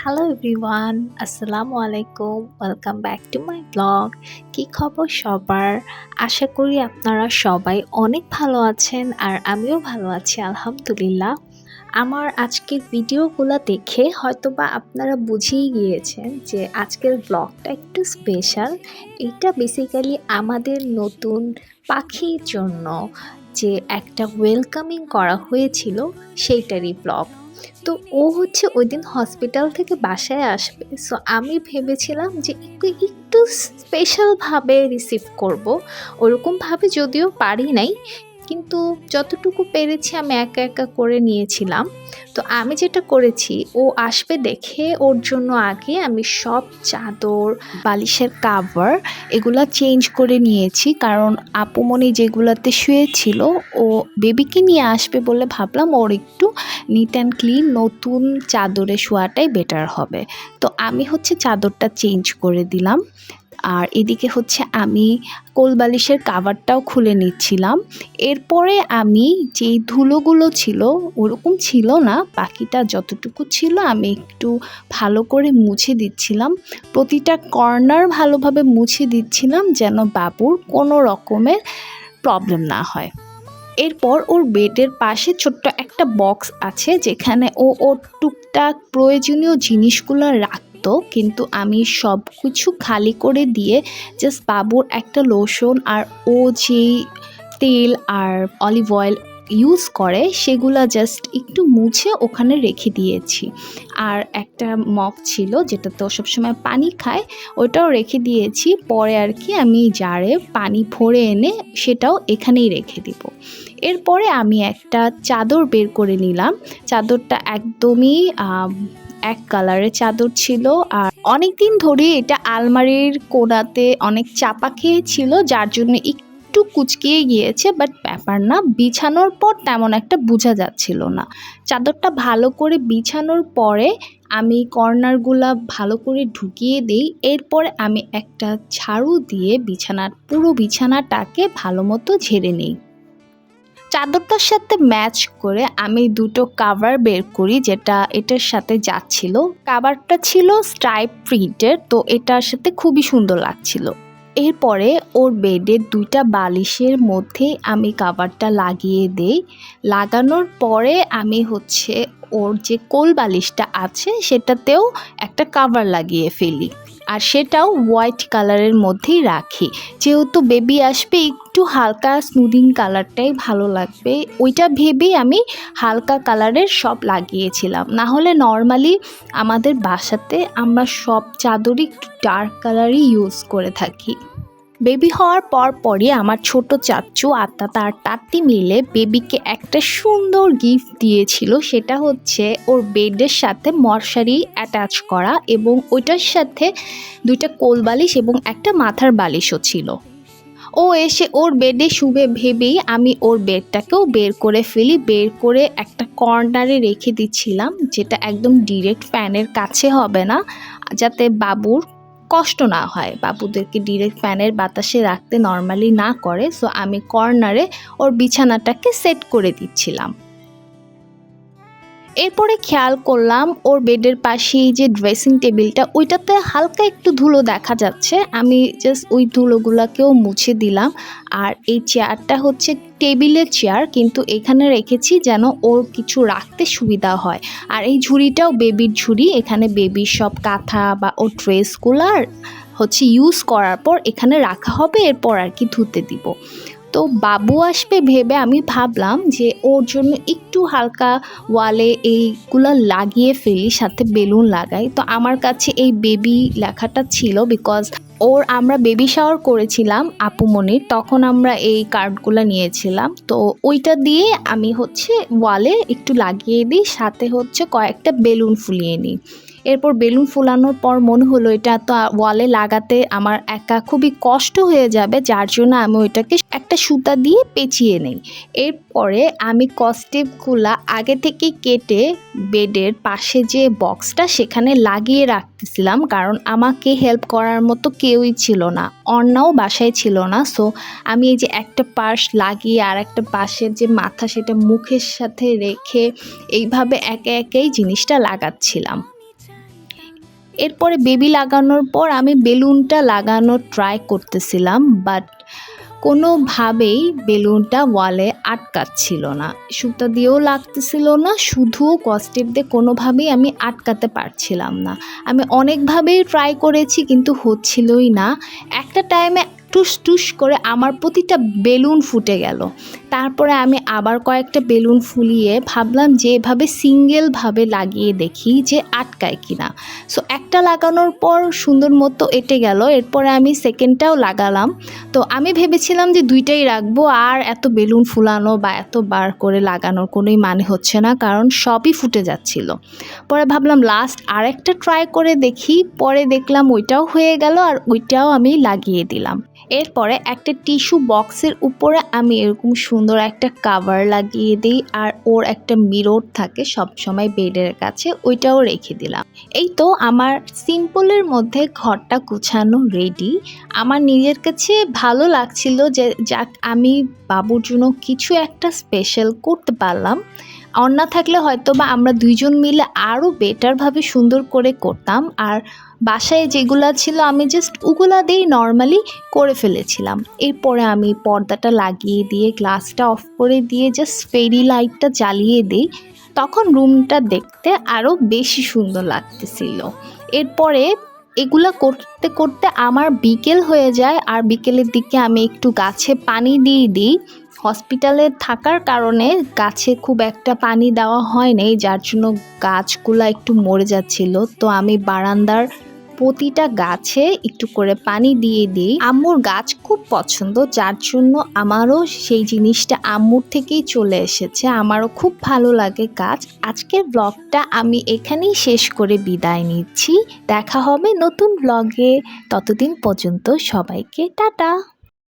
Hello everyone আসসালামু আলাইকুম welcome back to my blog কি খবর সবার? আশা করি আপনারা সবাই অনেক ভালো আছেন আর আমিও ভালো আছি, আলহামদুলিল্লাহ। আমার আজকের ভিডিওগুলো দেখে হয়তোবা আপনারা বুঝেই গিয়েছেন যে আজকের ব্লগটা একটু স্পেশাল এটা বেসিক্যালি আমাদের নতুন পাখির জন্য যে একটা ওয়েলকামিং করা হয়েছিল, সেইটারই ব্লগ তো ও হচ্ছে ওই দিন হসপিটাল থেকে বাসায় আসবে। সো আমি ভেবেছিলাম যে একটু একটু স্পেশালভাবে রিসিভ করব। ওরকমভাবে যদিও পারি নাই কিন্তু যতটুকু পেরেছি আমি একা একা করে নিয়েছিলাম। তো আমি যেটা করেছি, ও আসবে দেখে ওর জন্য আগে আমি সব চাদর, বালিশের কাভার এগুলা চেঞ্জ করে নিয়েছি। কারণ আপুমনি যেগুলোতে শুয়েছিল, ও বেবিকে নিয়ে আসবে বলে ভাবলাম ওর একটু নিট অ্যান্ড ক্লিন নতুন চাদরে শোয়াটাই বেটার হবে। তো আমি হচ্ছে চাদরটা চেঞ্জ করে দিলাম। আর এদিকে হচ্ছে আমি কোলবালিশের কাভারটাও খুলে নিচ্ছিলাম। এরপরে আমি যেই ধুলোগুলো ছিল, ওরকম ছিল না, বাকিটা যতটুকু ছিল আমি একটু ভালো করে মুছে দিচ্ছিলাম। প্রতিটা কর্নার ভালোভাবে মুছে দিচ্ছিলাম যেন বাবুর কোনো রকমের প্রবলেম না হয়। এরপর ওর বেডের পাশে ছোট্ট একটা বক্স আছে যেখানে ও ওর টুকটাক প্রয়োজনীয় জিনিসগুলো রাখতো কিন্তু আমি সব কিছু খালি করে দিয়ে জাস্ট বাবুর একটা লোশন আর ও যেই তেল আর অলিভ অয়েল ইউজ করে, সেগুলা জাস্ট একটু মুছে ওখানে রেখে দিয়েছি। আর একটা মগ ছিল যেটা তো সবসময় পানি খায়, ওটাও রেখে দিয়েছি। পরে আর কি আমি জারে পানি ভরে এনে সেটাও এখানেই রেখে দিব। এরপরে আমি একটা চাদর বের করে নিলাম। চাদরটা একদমই এক কালারের চাদর ছিল আর অনেক দিন ধরে এটা আলমারির কোনাতে অনেক চাপা খেয়েছিল, যার জন্য একটু কুচকিয়ে গিয়েছে বাট ব্যাপার না, বিছানোর পর তেমন একটা বোঝা যাচ্ছিল না। চাদরটা ভালো করে বিছানোর পরে আমি কর্নারগুলা ভালো করে ঢুকিয়ে দিই, এরপরে আমি একটা ঝাড়ু দিয়ে বিছানার, পুরো বিছানাটাকে ভালো মতো ঝেড়ে নিই। চাদরটার সাথে ম্যাচ করে আমি দুটো কাভার বের করি, যেটা এটার সাথে যাচ্ছিল। কাভারটা ছিল স্ট্রাইপ প্রিন্টের তো এটার সাথে খুবই সুন্দর লাগছিল। এরপরে ওর বেডের দুইটা বালিশের মধ্যে আমি কাভারটা লাগিয়ে দেই। লাগানোর পরে আমি হচ্ছে ওর যে কোল বালিশটা আছে, সেটাতেও একটা কাভার লাগিয়ে ফেলি। আর সেটাও হোয়াইট কালারের মধ্যেই রাখি। যেহেতু বেবি আসবে একটু হালকা স্মুদিং কালারটাই ভালো লাগবে। ওইটা ভেবেই আমি হালকা কালারের সব লাগিয়েছিলাম। না হলে নর্মালি আমাদের বাসাতে আমরা সব চাদরই ডার্ক কালারই ইউজ করে থাকি। বেবি হওয়ার পর পরই আমার ছোট চাচ্চু আত্মা তার তাত্তি মিলে বেবিকে একটা সুন্দর গিফট দিয়েছিল। সেটা হচ্ছে ওর বেডের সাথে মশারি অ্যাটাচ করা এবং ওইটার সাথে দুইটা কোল বালিশ এবং একটা মাথার বালিশও ছিল। ও এসে ওর বেডে শুভে ভেবেই আমি ওর বেডটাকেও বের করে ফেলি, বের করে একটা কর্নারে রেখে দিচ্ছিলাম, যেটা একদম ডিরেক্ট ফ্যানের কাছে হবে না, যাতে বাবুর কষ্ট না হয়। বাবুদেরকে ডিরেক্ট ফ্যানের বাতাসে রাখতে নর্মালি না করে সো আমি কর্নারে ওর বিছানাটাকে সেট করে দিচ্ছিলাম। এরপরে খেয়াল করলাম ওর বেডের পাশেই যে ড্রেসিং টেবিলটা ওইটাতে হালকা একটু ধুলো দেখা যাচ্ছে। আমি জাস্ট ওই ধুলোগুলোকেও মুছে দিলাম। আর এই চেয়ারটা হচ্ছে টেবিলের চেয়ার কিন্তু এখানে রেখেছি যেন ওর কিছু রাখতে সুবিধা হয়। আর এই ঝুড়িটাও বেবির ঝুড়ি, এখানে বেবির সব কাঁথা বা ওর ড্রেসগুলার হচ্ছে ইউজ করার পর এখানে রাখা হবে, এরপর আর কি ধুতে দিব। তো বাবু আসবে ভেবে আমি ভাবলাম যে ওর জন্য একটু হালকা ওয়ালে এইগুলো লাগিয়ে ফেলি, সাথে বেলুন লাগাই। তো আমার কাছে এই বেবি লেখাটা ছিল বিকজ ওর আমরা বেবি শাওয়ার করেছিলাম আপুমনির তখন আমরা এই কার্ডগুলো নিয়েছিলাম। তো ওইটা দিয়ে আমি হচ্ছে ওয়ালে একটু লাগিয়ে দিই, সাথে হচ্ছে কয়েকটা বেলুন ফুলিয়ে নিই। এরপর বেলুন ফুলানোর পর মনে হলো এটা তো ওয়ালে লাগাতে আমার একা খুবই কষ্ট হয়ে যাবে, যার জন্য আমি ওইটাকে একটা সুতা দিয়ে পেঁচিয়ে নেই। এরপরে আমি কস্টেপগুলা আগে থেকে কেটে বেডের পাশে যে বক্সটা সেখানে লাগিয়ে রাখতেছিলাম, কারণ আমাকে হেল্প করার মতো কেউই ছিল না। অন্যাও বাসায় ছিল না, সো আমি এই যে একটা পাশ লাগিয়ে আর একটা পাশের যে মাথা সেটা মুখের সাথে রেখে এইভাবে একে একেই জিনিসটা লাগাচ্ছিলাম। এরপরে বেবি লাগানোর পর আমি বেলুনটা লাগানোর ট্রাই করতেছিলাম, বাট কোনোভাবেই বেলুনটা ওয়ালে আটকাচ্ছিল না। সুতা দিয়েও লাগতেছিল না, শুধু কস্টেপ দিয়ে কোনোভাবেই আমি আটকাতে পারছিলাম না। আমি অনেকভাবেই ট্রাই করেছি কিন্তু হচ্ছিলই না। একটা টাইমে টুস টুস করে আমার প্রতিটা বেলুন ফুটে গেল। তারপরে আমি আবার কয়েকটা বেলুন ফুলিয়ে ভাবলাম যে এভাবে সিঙ্গেলভাবে লাগিয়ে দেখি যে আটকায় কিনা। সো একটা লাগানোর পর সুন্দর মতো এটে গেল, এরপরে আমি সেকেন্ডটাও লাগালাম। তো আমি ভেবেছিলাম যে দুইটাই রাখব, আর এত বেলুন ফুলানো বা এত বার করে লাগানোর কোনোই মানে হচ্ছে না, কারণ সবই ফুটে যাচ্ছিল। পরে ভাবলাম লাস্ট আরেকটা ট্রাই করে দেখি, পরে দেখলাম ওইটাও হয়ে গেল আর ওইটাও আমি লাগিয়ে দিলাম। এরপরে একটা টিস্যু বক্সের উপরে আমি এরকম সুন্দর একটা কাভার লাগিয়ে দিই আর ওর একটা মিরর থাকে সব সময় বেডের কাছে, ওইটাও রেখে দিলাম। এই তো আমার সিম্পলের মধ্যে ঘরটা গুছানো রেডি আমার নিজের কাছে ভালো লাগছিল যে, যাক আমি বাবুর জন্য কিছু একটা স্পেশাল করতে পারলাম। অন্য থাকলে হয়তো বা আমরা দুইজন মিলে আরও বেটারভাবে সুন্দর করে করতাম। আর বাসায় যেগুলা ছিল আমি জাস্ট ওগুলা দিয়েই নর্মালি করে ফেলেছিলাম। এরপরে আমি পর্দাটা লাগিয়ে দিয়ে গ্লাসটা অফ করে দিয়ে জাস্ট ফেরি লাইটটা জ্বালিয়ে দিই। তখন রুমটা দেখতে আরও বেশি সুন্দর লাগতেছিল। এরপরে এগুলা করতে করতে আমার বিকেল হয়ে যায়। আর বিকেলের দিকে আমি একটু গাছে পানি দিয়ে দিই। হসপিটালে থাকার কারণে গাছে খুব একটা পানি দেওয়া হয়নি, যার জন্য গাছগুলো একটু মরে যাচ্ছিল। তো আমি বারান্দার প্রতিটা গাছে একটু করে পানি দিয়ে দিই। আম্মুর গাছ খুব পছন্দ, যার জন্য আমারও সেই জিনিসটা আম্মুর থেকেই চলে এসেছে। আমারও খুব ভালো লাগে গাছ। আজকের ব্লগটা আমি এখানেই শেষ করে বিদায় নিচ্ছি। দেখা হবে নতুন ব্লগে। ততদিন পর্যন্ত সবাইকে টাটা!